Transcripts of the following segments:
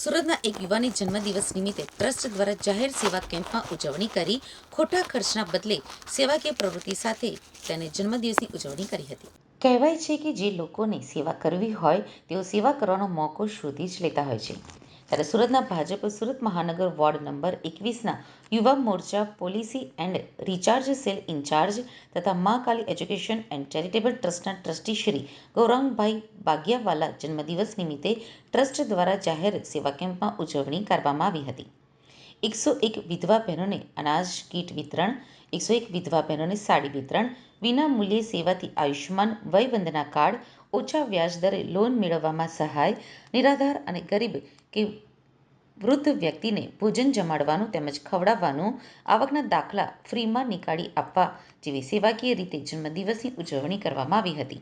સુરતના એક યુવાની જન્મદિવસ નિમિત્તે ટ્રસ્ટ દ્વારા જાહેર સેવા કેમ્પમાં ઉજવણી કરી, ખોટા ખર્ચના બદલે સેવાકીય પ્રવૃત્તિ સાથે તેને જન્મદિવસની ઉજવણી કરી હતી. કહેવાય છે કે જે લોકોને સેવા કરવી હોય, તેઓ સેવા કરવાનો મોકો શોધી જ લેતા હોય છે. ત્યારે સુરતના ભાજપ સુરત મહાનગર વોર્ડ નંબર એકવીસના યુવા મોરચા policy and recharge cell incharge તથા Ma Kali education and charitable ટ્રસ્ટના ટ્રસ્ટી શ્રી ગૌરાંગભાઈ બાગિયાવાલા જન્મદિવસ નિમિત્તે ટ્રસ્ટ દ્વારા જાહેર સેવા કેમ્પમાં ઉજવણી કરવામાં આવી હતી. એકસો એક વિધવા બહેનોને અનાજ, કીટ વિતરણ, એકસો એક વિધવા બહેનોને સાડી વિતરણ, વિના મૂલ્યે સેવાથી આયુષ્યમાન વયવંદના કાર્ડ, ઓછા વ્યાજ દરે લોન મેળવવામાં સહાય, નિરાધાર અને ગરીબ કે વૃદ્ધ વ્યક્તિને ભોજન જમાડવાનું તેમજ ખવડાવવાનું આવકના દાખલા ફ્રીમાં નીકાળી આપવા જેવી સેવાકીય રીતે જન્મદિવસની ઉજવણી કરવામાં આવી હતી.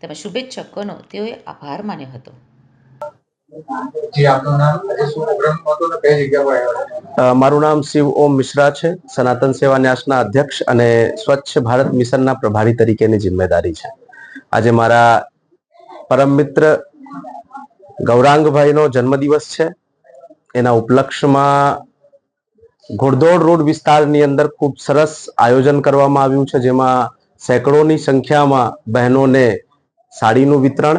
તેમજ શુભેચ્છકોનો તેઓએ આભાર માન્યો હતો. મારું નામ શિવ ઓમ મિશ્રા છે. સનાતન સેવા ન્યાસના અધ્યક્ષ અને સ્વચ્છ ભારત મિશનના પ્રભારી તરીકેની જિમ્મેદારી છે. આજે મારા પરમ મિત્ર ગૌરાંગભાઈનો જન્મદિવસ છે. એના ઉપલક્ષમાં ઘોડદોડ રોડ વિસ્તારની અંદર ખૂબ સરસ આયોજન કરવામાં આવ્યું છે, જેમાં સેંકડોની સંખ્યામાં બહેનોને સાડીનું વિતરણ.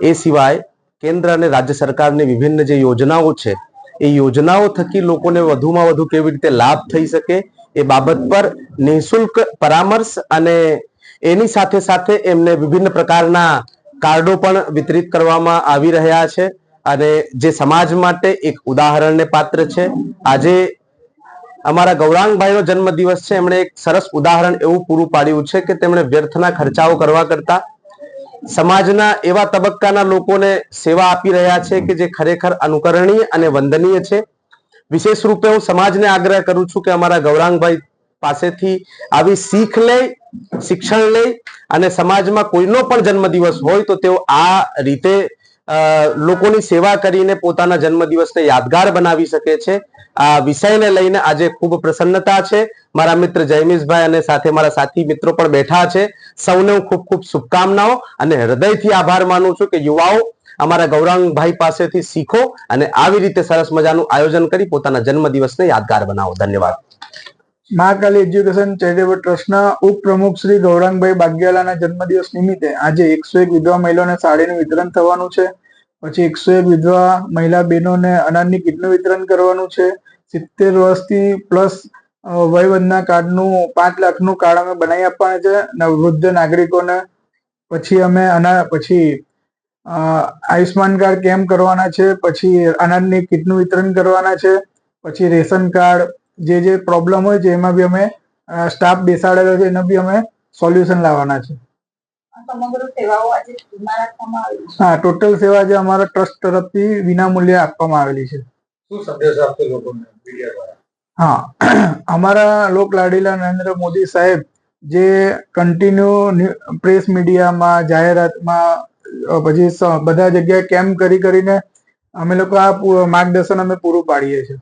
એ સિવાય કેન્દ્ર અને રાજ્ય સરકારની વિભિન્ન જે યોજનાઓ છે, એ યોજનાઓ થકી લોકોને વધુમાં વધુ કેવી રીતે લાભ થઈ શકે એ બાબત પર નિઃશુલ્ક પરામર્શ અને એની સાથે સાથે એમને વિભિન્ન પ્રકારના કાર્ડો પણ વિતરિત કરવામાં આવી રહ્યા છે અને જે સમાજ માટે એક ઉદાહરણને પાત્ર છે. આજે અમારા ગૌરાંગભાઈનો જન્મદિવસ છે. એમણે એક સરસ ઉદાહરણ એવું પૂરું પાડ્યું છે કે તેમણે વ્યર્થના ખર્ચાઓ કરવા કરતા સમાજના એવા તબક્કાના લોકોને સેવા આપી રહ્યા છે કે જે ખરેખર અનુકરણીય અને વંદનીય છે. વિશેષ રૂપે હું સમાજને આગ્રહ કરું છું કે અમારા ગૌરાંગભાઈ પાસેથી આવી શીખ લે શિક્ષણ લે અને સમાજમાં કોઈનો પણ જન્મદિવસ હોય તો તેઓ આ રીતે લોકોની સેવા કરીને પોતાના જન્મદિવસને યાદગાર બનાવી શકે છે. આ વિષયને લઈને આજે ખૂબ પ્રસન્નતા છે. મારા મિત્ર જયમીશભાઈ અને સાથે મારા સાથી મિત્રો પણ બેઠા છે. સૌને હું ખૂબ ખૂબ શુભકામનાઓ અને હૃદયથી આભાર માનું છું કે યુવાઓ અમારા ગૌરાંગભાઈ પાસેથી શીખો અને આવી રીતે સરસ મજાનું આયોજન કરી પોતાના જન્મદિવસને યાદગાર બનાવો. ધન્યવાદ. મહાકાલી એજ્યુકેશન ચેરિટેબલ ટ્રસ્ટના ઉપપ્રમુખ શ્રી ગૌરાંગભાઈ બાગ્યાલાના જન્મદિવસ નિમિત્તે આજે એકસો એક વિધવા મહિલાઓને સાડીનું વિતરણ થવાનું છે. પછી એકસો એક વિધવા મહિલા બહેનોને અનાજની કીટનું વિતરણ કરવાનું છે. સિત્તેર વર્ષથી પ્લસ વયવંદના કાર્ડનું પાંચ લાખનું કાર્ડ અમે બનાવી આપવાના છે વૃદ્ધ નાગરિકોને. પછી અમે અના પછી આયુષ્માન કાર્ડ કેમ્પ કરવાના છે? પછી અનાજની કીટનું વિતરણ કરવાના છે. પછી રેશન કાર્ડ જે જે પ્રોબ્લેમ હોય છે એમાં બી અમે સ્ટાફ બેસાડેલો છે એનો બી અમે સોલ્યુશન લાવવાના છે. હા ટોટલ સેવા જે અમારા ટ્રસ્ટ તરફથી વિનામૂલ્યે આપવામાં આવેલી છે. શું સંદેશ આપશો લોકોને હા અમારા લોક લાડીલા નરેન્દ્ર મોદી સાહેબ જે કન્ટિન્યુ પ્રેસ મીડિયામાં જાહેરાતમાં પછી બધા જગ્યાએ કેમ્પ કરી કરીને અમે લોકો આ માર્ગદર્શન અમે પૂરું પાડીએ છીએ.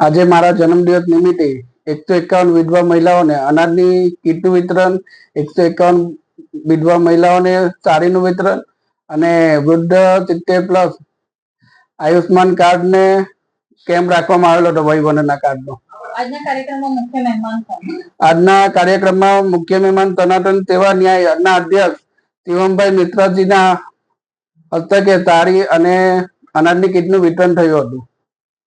આજે મારા જન્મદિવસ નિમિત્તે એકસો એકાવન વિધવા મહિલાઓને અનાજની કીટનું વિતરણ એકસો એકાવન વિધવા મહિલાઓને સાડીનું વિતરણ અને વૃદ્ધ સિત્તેર પ્લસ આયુષ્માન કાર્ડને કેમ્પ રાખવામાં આવેલો હતો વયવંદના કાર્ડનો? આજના કાર્યક્રમમાં મુખ્ય મહેમાન સનાતન સેવા ન્યાય ના અધ્યક્ષ શિવમભાઈ મિત્રાજીના હસ્તકે સાડી અને અનાજની કીટનું વિતરણ થયું હતું.